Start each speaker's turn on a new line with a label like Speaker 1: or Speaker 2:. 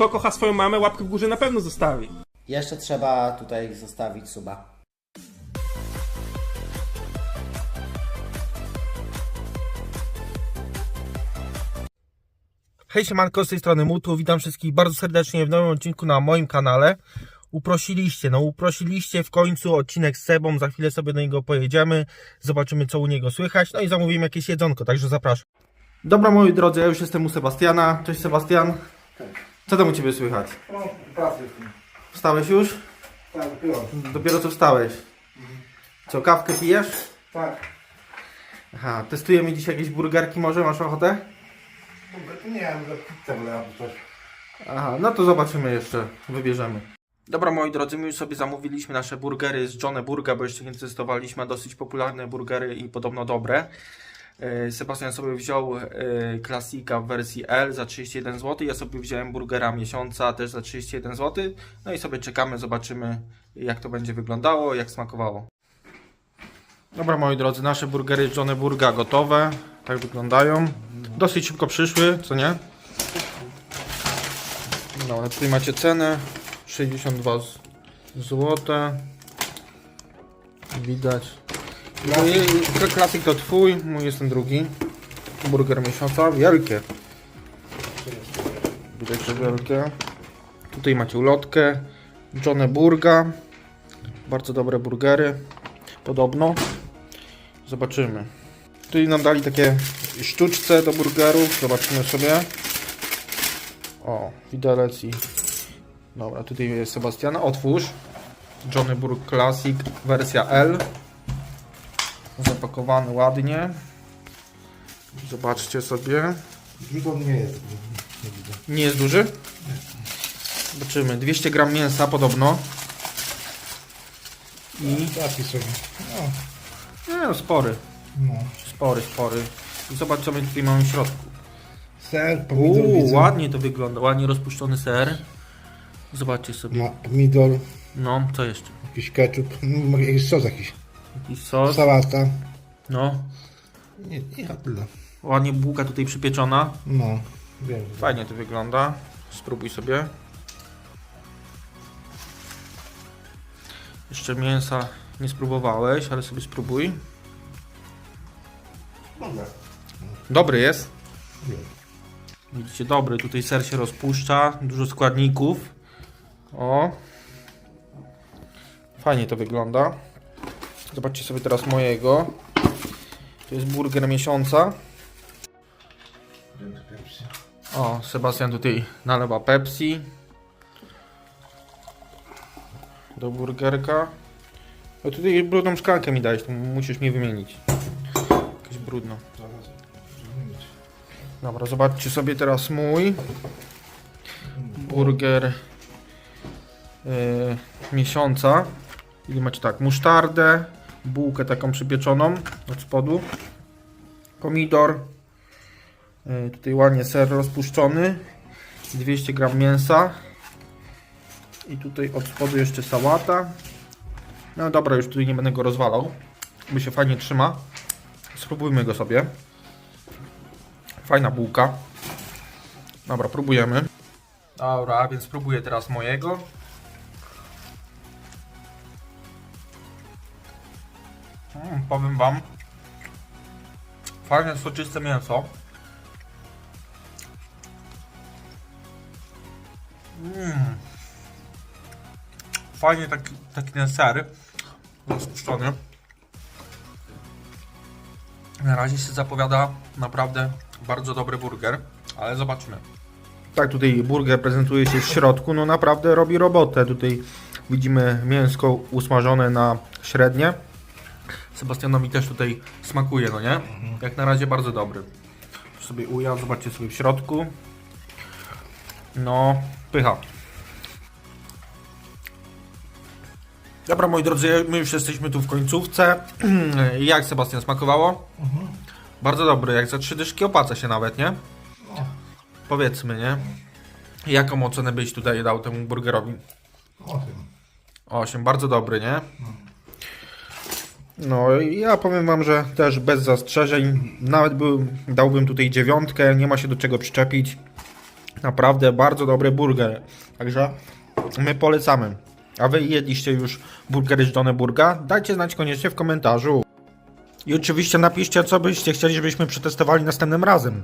Speaker 1: Kto kocha swoją mamę, łapkę w górze na pewno zostawi.
Speaker 2: Jeszcze trzeba tutaj zostawić suba.
Speaker 3: Hej siemanko, z tej strony Mutu, witam wszystkich bardzo serdecznie w nowym odcinku na moim kanale. Uprosiliście, no uprosiliście w końcu odcinek z Sebą, za chwilę sobie do niego pojedziemy, zobaczymy co u niego słychać, no i zamówimy jakieś jedzonko, także zapraszam. Dobra moi drodzy, ja już jestem u Sebastiana, cześć Sebastian. Co tam u Ciebie słychać?
Speaker 4: No, pracy w tym.
Speaker 3: Wstałeś już?
Speaker 4: Tak, było.
Speaker 3: Dopiero co wstałeś. Co, kawkę pijesz?
Speaker 4: Tak.
Speaker 3: Aha, testujemy dzisiaj jakieś burgerki może, masz ochotę?
Speaker 4: Nie wiem, że pizzę wolę albo coś.
Speaker 3: Aha, no to zobaczymy jeszcze, wybierzemy. Dobra moi drodzy, my już sobie zamówiliśmy nasze burgery z Johnny Burga, bo jeszcze nie testowaliśmy, dosyć popularne burgery i podobno dobre. E, Sebastian sobie wziął e, klasika w wersji L za 31 zł, ja sobie wziąłem burgera miesiąca też za 31 zł. No i sobie czekamy, zobaczymy jak to będzie wyglądało, jak smakowało. Dobra moi drodzy, nasze burgery z Johnny Burga gotowe, tak wyglądają. Dosyć szybko przyszły, co nie? No, tutaj macie cenę 62 zł. Widać. Mój klasyk to twój, mój jest ten drugi. Burger miesiąca, wielkie. Widać, że wielkie. Tutaj macie ulotkę. Johnny Burga. Bardzo dobre burgery. Podobno. Zobaczymy. Tutaj nam dali takie sztuczce do burgerów. Zobaczymy sobie. O, widelec i... Dobra, tutaj jest Sebastiana. Otwórz. Johnny Burg Classic, wersja L. Zapakowany ładnie. Zobaczcie sobie.
Speaker 4: Nikogo nie jest. Nie
Speaker 3: jest duży? Zobaczymy. 200 gram mięsa podobno. I...
Speaker 4: Taki sobie. No,
Speaker 3: Nie no, spory.
Speaker 4: no.
Speaker 3: Spory, spory. I zobacz co my tutaj mamy w środku.
Speaker 4: Ser, pomidor
Speaker 3: Uuu,
Speaker 4: widzę.
Speaker 3: ładnie to wygląda. Ładnie rozpuszczony ser. Zobaczcie sobie.
Speaker 4: Ma pomidor,
Speaker 3: No, co jeszcze?
Speaker 4: jakiś ketchup, no, jakiś sos jakiś.
Speaker 3: Jakiś sos.
Speaker 4: Sałata.
Speaker 3: No.
Speaker 4: Nie, nie ja tyle.
Speaker 3: Ładnie bułka tutaj przypieczona.
Speaker 4: No, wiem.
Speaker 3: Fajnie to wygląda. Spróbuj sobie. Jeszcze mięsa nie spróbowałeś, ale sobie spróbuj.
Speaker 4: Dobra.
Speaker 3: Dobry jest. Widzicie, dobry. Tutaj ser się rozpuszcza. Dużo składników. O. Fajnie to wygląda. Zobaczcie sobie teraz mojego. To jest burger miesiąca. O, Sebastian tutaj nalewa Pepsi. Do burgerka. O, tutaj brudną szklankę mi dałeś, to musisz mi wymienić. Jakieś brudno. Dobra, zobaczcie sobie teraz mój burger yy, miesiąca. I macie tak, musztardę, bułkę taką przypieczoną od spodu, pomidor, yy, tutaj ładnie ser rozpuszczony, 200 gram mięsa i tutaj od spodu jeszcze sałata. No dobra, już tutaj nie będę go rozwalał, bo się fajnie trzyma. Spróbujmy go sobie. Fajna bułka. Dobra, próbujemy. Dobra, więc spróbuję teraz mojego. Powiem wam. Fajne, soczyste mięso. Mm. Fajnie taki, taki ten ser. Rozpuszczony. Na razie się zapowiada naprawdę bardzo dobry burger, ale zobaczymy. Tak, tutaj burger prezentuje się w środku, no naprawdę robi robotę. Tutaj widzimy mięsko usmażone na średnie. Sebastianowi też tutaj smakuje, no nie? Jak na razie bardzo dobry. Sobie ujał, zobaczcie sobie w środku. No, pycha. Dobra, moi drodzy, my już jesteśmy tu w końcówce. Jak Sebastian smakowało? Bardzo dobry, jak za trzy dyszki opłaca się nawet, nie? Powiedzmy, nie? Jaką ocenę byś tutaj dał temu burgerowi?
Speaker 4: Osiem.
Speaker 3: 8, bardzo dobry, nie? No, i ja powiem wam, że też bez zastrzeżeń. Nawet był, dałbym tutaj dziewiątkę, nie ma się do czego przyczepić. Naprawdę bardzo dobry burger. Także my polecamy. A wy jedliście już burgery z Burga? Dajcie znać koniecznie w komentarzu. I oczywiście napiszcie, co byście chcieli, żebyśmy przetestowali następnym razem.